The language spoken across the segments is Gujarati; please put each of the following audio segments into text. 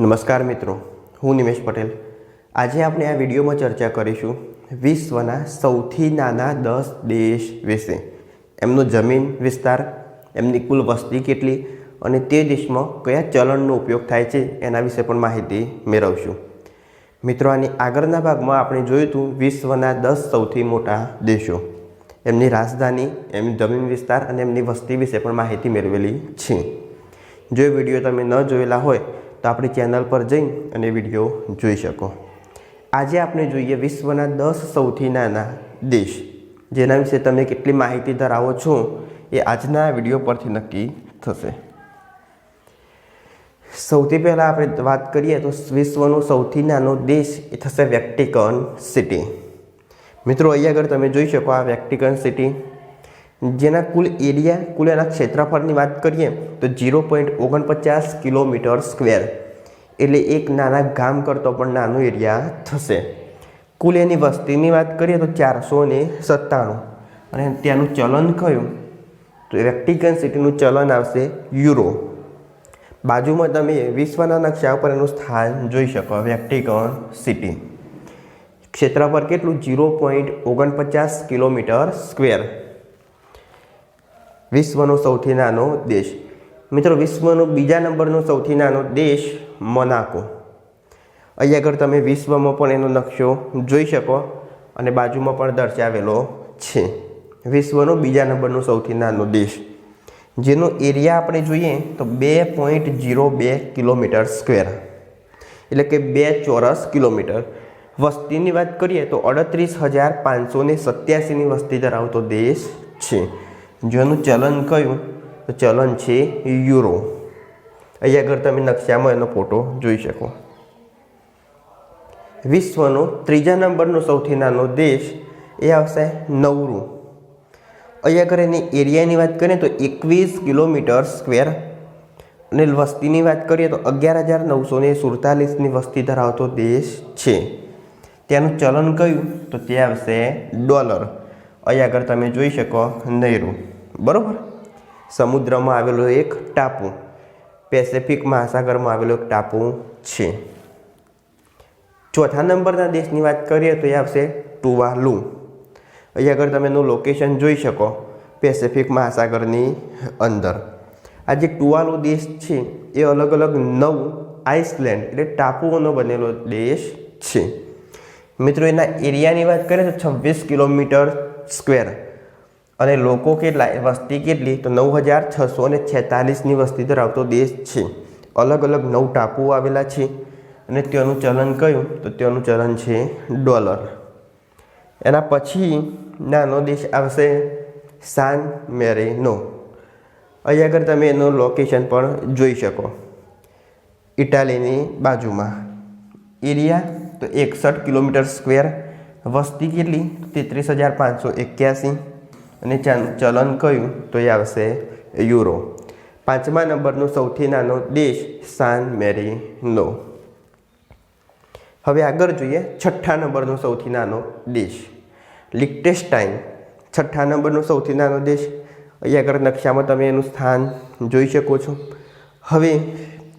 નમસ્કાર મિત્રો, હું નિમેશ પટેલ. આજે આપણે આ વિડીયોમાં ચર્ચા કરીશું વિશ્વના સૌથી નાના દસ દેશ વિશે. એમનો જમીન વિસ્તાર, એમની કુલ વસ્તી કેટલી અને તે દેશમાં કયા ચલણનો ઉપયોગ થાય છે એના વિશે પણ માહિતી મેળવશું. મિત્રો, આની આગળના ભાગમાં આપણે જોયું હતું વિશ્વના દસ સૌથી મોટા દેશો. એમની રાજધાની, એમની જમીન વિસ્તાર અને એમની વસ્તી વિશે પણ માહિતી મેળવેલી છે. જો વીડિયો તમે ન જોયેલા હોય તો આપણી ચેનલ પર જઈ અને વીડિયો જોઈ શકો. આજે આપણે જોઈએ વિશ્વના દસ સૌથી નાના દેશ. જેના વિશે તમે કેટલી માહિતી ધરાવો છો એ આજના વીડિયો પરથી નક્કી થશે. સૌથી પહેલાં આપણે વાત કરીએ તો વિશ્વનો સૌથી નાનો દેશ એ થશે વેક્ટિકન સિટી. મિત્રો, અહીંયા આગળ તમે જોઈ શકો આ વેક્ટિકન સિટી. જેના કુલ એરિયા, કુલ એના ક્ષેત્રફળની વાત કરીએ, તો જીરો પોઈન્ટ ઓગણપચાસ કિલોમીટર સ્ક્વેર એટલે એક નાના ગામ કરતો પણ નાનો એરિયા થશે. કુલ એની વસ્તીની વાત કરીએ તો ચારસો ને સત્તાણું. અને ત્યાંનું ચલન કયું? તો વેક્ટિકન સિટીનું ચલન આવશે યુરો. બાજુમાં તમે વિશ્વના નકશા ઉપર એનું સ્થાન જોઈ શકો વેક્ટિકન સિટી ક્ષેત્રફળ કેટલું? જીરો પોઈન્ટ ઓગણપચાસ કિલોમીટર સ્ક્વેર વિશ્વનો સૌથી નાનો દેશ. મિત્રો, વિશ્વનો બીજા નંબરનો સૌથી નાનો દેશ મોનાકો. અહીંયા આગળ તમે વિશ્વમાં પણ એનો નકશો જોઈ શકો અને બાજુમાં પણ દર્શાવેલો છે. વિશ્વનો બીજા નંબરનો સૌથી નાનો દેશ. જેનો એરિયા આપણે જોઈએ તો બે પોઈન્ટ જીરો બે કિલોમીટર સ્ક્વેર. એટલે કે બે ચોરસ કિલોમીટર. વસ્તીની વાત કરીએ તો અડત્રીસ હજાર પાંચસો ને સત્યાસીની વસ્તી ધરાવતો દેશ છે. જેનું ચલન કયું, તો ચલન છે યુરો. અહીંયા આગળ તમે નકશામાં એનો ફોટો જોઈ શકો. વિશ્વનો ત્રીજા નંબરનો સૌથી નાનો દેશ એ આવશે નવરું. અહીંયા આગળ એની એરિયાની વાત કરીએ તો એકવીસ કિલોમીટર સ્ક્વેર. અને વસ્તીની વાત કરીએ તો અગિયાર હજાર નવસો ને સુડતાલીસની વસ્તી ધરાવતો દેશ છે. ત્યાંનું ચલન કયું, તો તે આવશે ડોલર. અહીંયા આગળ તમે જોઈ શકો નહેરુ બરાબર? સમુદ્રમાં આવેલો એક ટાપુ પેસેફિક મહાસાગરમાં આવેલો એક ટાપુ છે. ચોથા નંબરના દેશની વાત કરીએ તો એ આવશે ટુવાલુ. અહીં આગળ તમે એનું લોકેશન જોઈ શકો પેસેફિક મહાસાગરની અંદર. આ જે ટુવાલુ દેશ છે, એ અલગ અલગ નવ આઇસલેન્ડ એટલે ટાપુઓનો બનેલો દેશ છે. મિત્રો, એના એરિયાની વાત કરીએ તો છવ્વીસ કિલોમીટર સ્ક્વેર અને લોકો કેટલા વસ્તી કેટલી? તો નવ હજાર છસો ને છેતાલીસની વસ્તી ધરાવતો દેશ છે. અલગ અલગ નવ ટાપુઓ આવેલા છે અને તેનું ચલન કયું? તો તેનું ચલન છે ડોલર. એના પછી નાનો દેશ આવશે સાન મેરેનો. અહીંયા આગળ તમે એનું લોકેશન પણ જોઈ શકો. ઇટાલીની બાજુમાં. એરિયા? તો એકસઠ કિલોમીટર સ્ક્વેર. વસ્તી કેટલી? તેત્રીસ હજાર પાંચસો એક્યાસી. અને ચલણ કયું તો એ આવશે યુરો. પાંચમા નંબરનો સૌથી નાનો દેશ સાન મેરીનો. હવે આગળ જોઈએ છઠ્ઠા નંબરનો સૌથી નાનો દેશ. લિક્ટેસ્ટાઇન છઠ્ઠા નંબરનો સૌથી નાનો દેશ. અહીંયા આગળ નકશામાં તમે એનું સ્થાન જોઈ શકો છો. હવે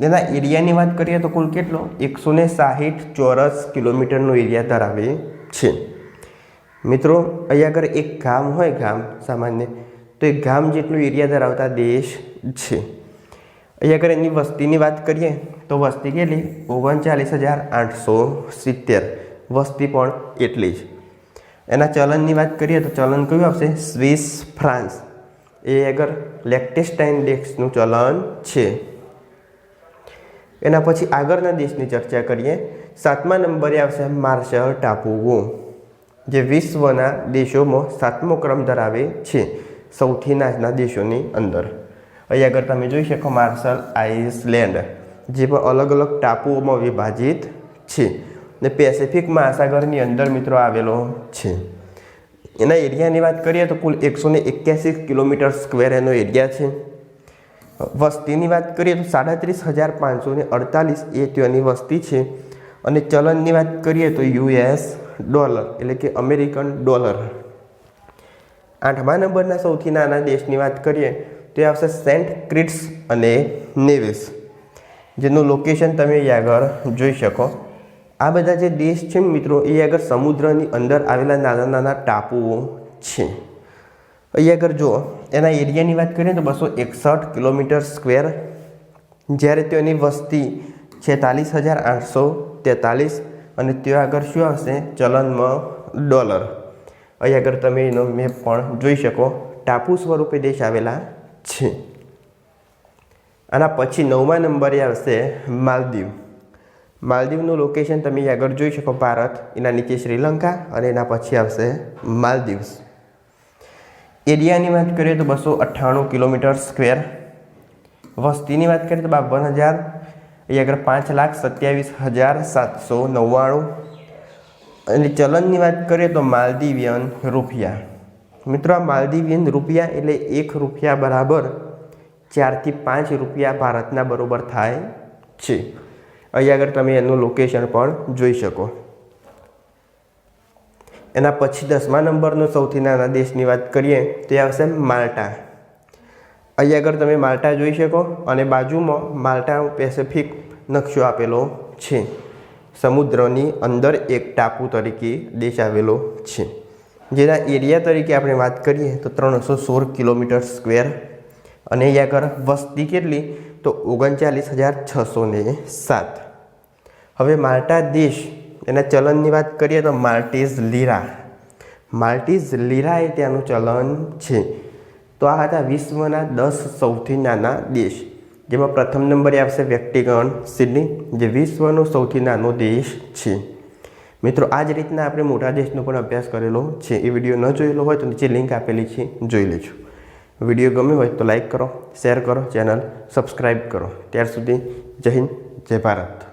એના એરિયાની વાત કરીએ તો કુલ કેટલો? એકસો ને સાહીઠ ચોરસ કિલોમીટરનો એરિયા ધરાવે છે. મિત્રો, અહીંયા આગળ એક ગામ હોય, ગામ સામાન્ય, તો એ ગામ જેટલું એરિયા ધરાવતા દેશ છે. અહીંયા આગળ એની વસ્તીની વાત કરીએ, તો વસ્તી કેટલી? ઓગણચાલીસ હજાર આઠસો સિત્તેર. વસ્તી પણ એટલી જ. એના ચલણની વાત કરીએ, તો ચલણ કયું આવશે? Swiss France. એ આગળ લેક્ટેસ્ટાઇન દેશનું ચલણ છે. એના પછી આગળના દેશની ચર્ચા કરીએ. સાતમા નંબરે આવશે માર્શલ ટાપુઓ. જે વિશ્વના દેશોમાં સાતમો ક્રમ ધરાવે છે સૌથી નાના દેશોની અંદર. અહીં આગળ તમે જોઈ શકો માર્શલ આઇસલેન્ડ, જે પણ અલગ અલગ ટાપુઓમાં વિભાજિત છે ને પેસેફિક મહાસાગરની અંદર મિત્રો આવેલો છે. એના એરિયાની વાત કરીએ તો કુલ એકસો ને એક્યાસી કિલોમીટર સ્ક્વેર એનો એરિયા છે. વસ્તીની વાત કરીએ તો સાડત્રીસ હજાર પાંચસો ને અડતાલીસ એ ત્યાંની વસ્તી છે. અને ચલણની વાત કરીએ તો યુએસ ડોલર, એટલે કે અમેરિકન ડોલર. આઠમા નંબરના સૌથી નાના દેશની વાત કરીએ, તો એ આવશે સેન્ટ ક્રિટ્સ અને નેવિસ, જેનું લોકેશન તમે એ આગળ જોઈ શકો. આ બધા જે દેશ છે મિત્રો એ આગળ સમુદ્રની અંદર આવેલા નાના નાના ટાપુઓ છે. અહીં આગળ જુઓ, એના એરિયાની વાત કરીએ તો બસો એકસઠ કિલોમીટર સ્ક્વેર, જ્યારે તેની વસ્તી છેતાલીસ હજાર આઠસો તેતાલીસ અને ત્યાં આગળ શું આવશે? ચલનમાં ડોલર. અહીં આગળ તમે એનો મેપ પણ જોઈ શકો. ટાપુ સ્વરૂપે દેશ આવેલા છે. આના પછી નવમા નંબરે આવશે માલદીવ. માલદીવનું લોકેશન તમે આગળ જોઈ શકો, ભારત, એના નીચે શ્રીલંકા અને એના પછી આવશે માલદીવ્સ. એરિયાની વાત કરીએ તો બસો અઠ્ઠાણું કિલોમીટર સ્ક્વેર વસ્તીની વાત કરીએ તો બાવન હજાર અહીં આગળ પાંચ લાખ સત્યાવીસ હજાર સાતસો નવ્વાણું. અને ચલણની વાત કરીએ તો માલદીવિયન રૂપિયા. મિત્રો, આ માલદીવિયન રૂપિયા એટલે એક રૂપિયા બરાબર ચારથી પાંચ રૂપિયા ભારતના બરોબર થાય છે. અહીં આગળ તમે એનું લોકેશન પણ જોઈ શકો. એના પછી દસમા નંબરનો સૌથી નાના દેશની વાત કરીએ તો એ આવશે માલ્ટા. અહીં આગળ તમે માલ્ટા જોઈ શકો અને બાજુમાં માલ્ટા પેસિફિક નકશો આપેલો છે. સમુદ્રની અંદર એક ટાપુ તરીકે દેશ આવેલો છે. જેના એરિયા તરીકે આપણે વાત કરીએ તો ત્રણસો સોળ કિલોમીટર સ્ક્વેર અને અહીંયા આગળ વસ્તી કેટલી? તો ઓગણચાલીસ હજાર છસો ને સાત. હવે માલ્ટા દેશ, એના ચલણની વાત કરીએ તો માલ્ટીઝ લીરા. માલ્ટીઝ લીરા એ ત્યાંનું ચલણ છે. તો આ હતા વિશ્વના દસ સૌથી નાના દેશ, જેમાં પ્રથમ નંબરે આવશે વ્યક્તિગણ સિડની, જે વિશ્વનો સૌથી નાનો દેશ છે. મિત્રો, આ જ રીતના આપણે મોટા દેશનો પણ અભ્યાસ કરેલો છે. એ વીડિયો ન જોયેલો હોય તો નીચે લિંક આપેલી છે, જોઈ લેજો. વીડિયો ગમ્યો હોય તો લાઈક કરો શેર કરો ચેનલ સબસ્ક્રાઈબ કરો. ત્યાર સુધી જય હિન્દ, જય ભારત.